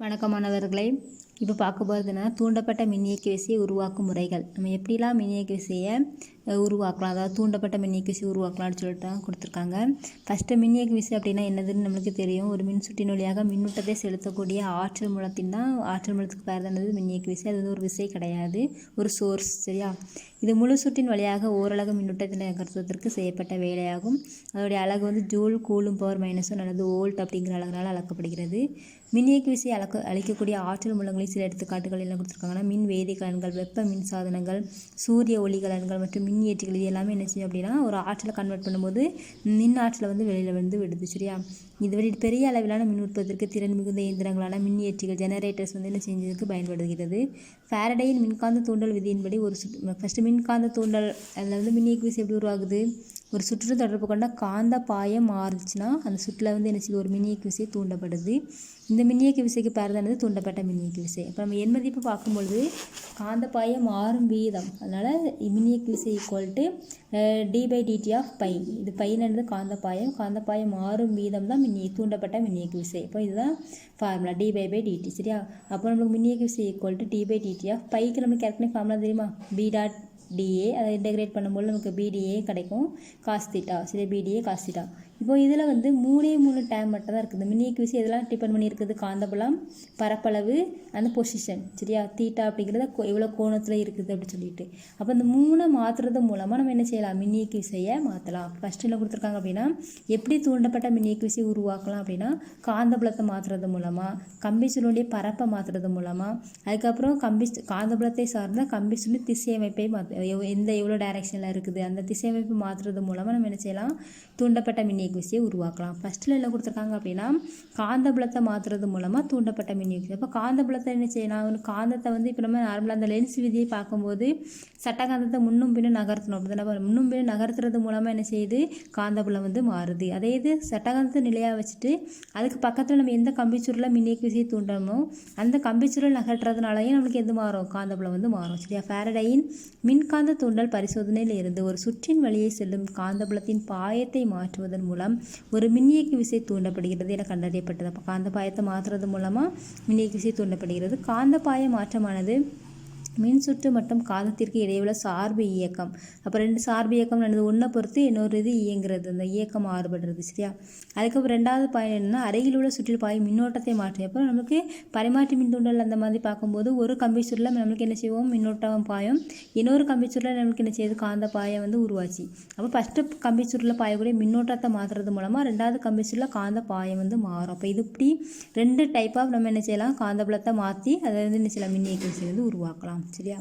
வணக்கமானவர்களை. இப்போ பார்க்க போகிறதுனா தூண்டப்பட்ட மின்னியக்கு விசையை உருவாக்கும் முறைகள். நம்ம எப்படிலாம் மின்னியக்கு விசையை உருவாக்கலாம். அதாவது தூண்டப்பட்ட மின்னியக்கு விசையை உருவாக்கலாம்னு சொல்லிட்டு தான் கொடுத்துருக்காங்க. ஃபஸ்ட்டு மின்னியக்கு விசை அப்படின்னா என்னதுன்னு நம்மளுக்கு தெரியும். ஒரு மின்சுற்றின் வழியாக மின்னூட்டத்தை செலுத்தக்கூடிய ஆற்றல் மூலத்தின் தான் ஆற்றல் மூலத்துக்கு பேர் தான் மின் மின்னியக்கு விசை அது வந்து ஒரு விசை கிடையாது. ஒரு சோர்ஸ் சரியா? இது முழு சுற்றின் வழியாக ஓரளவு மின்னூட்டத்தை நகர்த்துவதற்கு செய்யப்பட்ட வேலையாகும். அதோடைய அழகு வந்து ஜூல் கூலும் பவர் மைனஸும் அல்லது ஓல்ட் அப்படிங்கிற அலகுனால் அளக்கப்படுகிறது. மின்னியக்கு விசை அளக்க அளிக்கக்கூடிய ஆற்றல் மூலங்களில் சில எடுத்துக்காட்டுகள் என்ன கொடுத்துருக்காங்கன்னா மின் வேதிக்கலன்கள் வெப்ப மின் சாதனங்கள் சூரிய ஒளிகலன்கள் மற்றும் மின் மின் ஏற்றிகள் இது எல்லாமே என்ன செய்யும் அப்படின்னா ஒரு ஆற்றலை கன்வெர்ட் பண்ணும்போது மின் ஆற்றலை வந்து வெளியில் வந்து விடுது சரியா? இது பெரிய அளவிலான மின் உற்பத்திற்கு திறன் மிகுந்த இயந்திரங்களான மின் ஏற்றிகள் ஜெனரேட்டர்ஸ் வந்து என்ன செஞ்சதுக்கு பயன்படுகிறது? ஃபேரடையின் மின்காந்த தூண்டல் விதியின்படி ஒரு சுற்று ஃபஸ்ட்டு மின்காந்த தூண்டல் அதில் வந்து மின் ஈக்குவிஸ் எப்படி உருவாகுது? ஒரு சுற்று தொடர்பு கொண்ட காந்த பாயம் மாறுச்சுன்னா அந்த சுற்றில் வந்து என்ன செய்யுது ஒரு மின்னியக்கு விசை தூண்டப்படுது. இந்த மின்னியக்கு விசைக்கு பேரதானது தூண்டப்பட்ட மின்னியக்கு விசை இப்போ நம்ம எண் மதிப்பு பார்க்கும்பொழுது காந்த பாயம் மாறும் வீதம். அதனால் மின்னியக்கு விசை equal to D phi DT of phi இது பையனது காந்த பாயம் காந்த பாயம் மாறும் வீதம் தான் மின்னி தூண்டப்பட்ட மின்னியக்கு விசை இப்போ இதுதான் formula d phi by dt சரியா? அப்போ நம்மளுக்கு மின்னியக்கு விசை equal to d phi dt of bike நம்மளுக்கு ஏற்கனவே ஃபார்முலா தெரியுமா? பி டாட் டிஏ அதை இன்டெகிரேட் பண்ணும்போது நமக்கு பிடிஏ கிடைக்கும். காஸ்திட்டா சரி பிடிஏ காஸ்திட்டா இப்போ இதில் வந்து மூணே மூணு டைம் மட்டும் தான் இருக்குது மினி குவிசி இதெல்லாம் டிபெண்ட் பண்ணியிருக்குது காந்தபலம் பரப்பளவு அந்த பொசிஷன் சரியா? தீட்டா அப்படிங்கிறத கோ- எவ்வளோ கோணத்தில் இருக்குது அப்படின்னு சொல்லிட்டு. அப்போ இந்த மூணை மாற்றுறது மூலமாக நம்ம என்ன செய்யலாம்? மினி விசையை மாற்றலாம் ஃபஸ்ட்டு என்ன கொடுத்துருக்காங்க அப்படின்னா எப்படி தூண்டப்பட்ட மினி குவிசி உருவாக்கலாம் அப்படின்னா காந்தபலத்தை மாற்றுறது மூலமாக கம்பி சுருளுடைய பரப்பை மாற்றுறது மூலமாக அதுக்கப்புறம் கம்பி காந்தபலத்தை காந்தபுலத்தை சார்ந்த கம்பி சுருள் திசையமைப்பை மாற்ற எந்த எவ்வளோ டைரெக்ஷனில் இருக்குது? அந்த திசையமைப்பு மாற்றுறது மூலமாக நம்ம என்ன செய்யலாம்? தூண்டப்பட்ட மினி விசையை உருவாக்கலாம். ஃபஸ்ட்டில் என்ன கொடுத்துருக்காங்க அப்படின்னா காந்தபுலத்தை மாற்றுறது மூலமாக தூண்டப்பட்ட மின் விசை அப்போ காந்தபுலத்தை என்ன செய்யலாம் காந்தத்தை வந்து இப்போ நம்ம நார்மலாக அந்த லென்ஸ் விதியை பார்க்கும்போது சட்டகாந்தத்தை முன்னும் பின்னும் நகர்த்தணும். அப்படி முன்னும் பின்னும் நகர்த்துறது மூலமாக என்ன செய்யுது? காந்தபுலம் வந்து மாறுது. அதே இது சட்டகாந்தத்தை நிலையாக வச்சுட்டு அதுக்கு பக்கத்தில் நம்ம எந்த கம்பிச்சுருளில் மின்னியக்கு விசையை தூண்டணுமோ அந்த கம்பிச்சுருள் நகர்த்துறதுனாலையும் நம்மளுக்கு எது மாறும்? காந்தபுலம் வந்து மாறும். சரியா? ஃபேரடையின் மின்காந்த தூண்டல் பரிசோதனையில் இருந்து ஒரு சுற்றின் வழியை செல்லும் காந்தபுலத்தின் பாயத்தை மாற்றுவதன் மூலம் ஒரு மின்னியக்கு விசை தூண்டப்படுகிறது என கண்டறியப்பட்டது. அப்போ காந்த பாயத்தை மாற்றுறது மூலமாக மின்னியக்கு விசை தூண்டப்படுகிறது. காந்த மாற்றமானது மின் சுற்று மற்றும் காந்தத்திற்கு இடையுள்ள சார்பு இயக்கம். அப்போ ரெண்டு சார்பு இயக்கம் நடந்தது ஒன்றை பொறுத்து இன்னொரு இது இயங்குறது. அந்த இயக்கம் மாறுபடுறது சரியா? அதுக்கப்புறம் ரெண்டாவது பாயம் என்னன்னா அருகில் உள்ள சுற்றில் பாயும் மின்னோட்டத்தை மாற்றியப்போ நமக்கு பரிமாற்றி மின் தூண்டல் அந்த மாதிரி பார்க்கும்போது ஒரு கம்பி சுருளில் நம்மளுக்கு என்ன செய்வோம்? மின்னோட்டம் பாயும். இன்னொரு கம்பி சுருளில் நம்மளுக்கு என்ன செய்யுது? காந்த பாயம் வந்து உருவாச்சு. அப்போ ஃபஸ்ட்டு கம்பி சுருளில் பாயக்கூடிய மின்னோட்டத்தை மாற்றுறது மூலமாக ரெண்டாவது கம்பி சுருளில் காந்த பாயம் வந்து மாறும். அப்போ இது இப்படி ரெண்டு டைப் ஆஃப் நம்ம என்ன செய்யலாம்? காந்தபுலத்தை மாற்றி அதை வந்து என்ன செய்யலாம்? மின் விசை வந்து உருவாக்கலாம். சரியா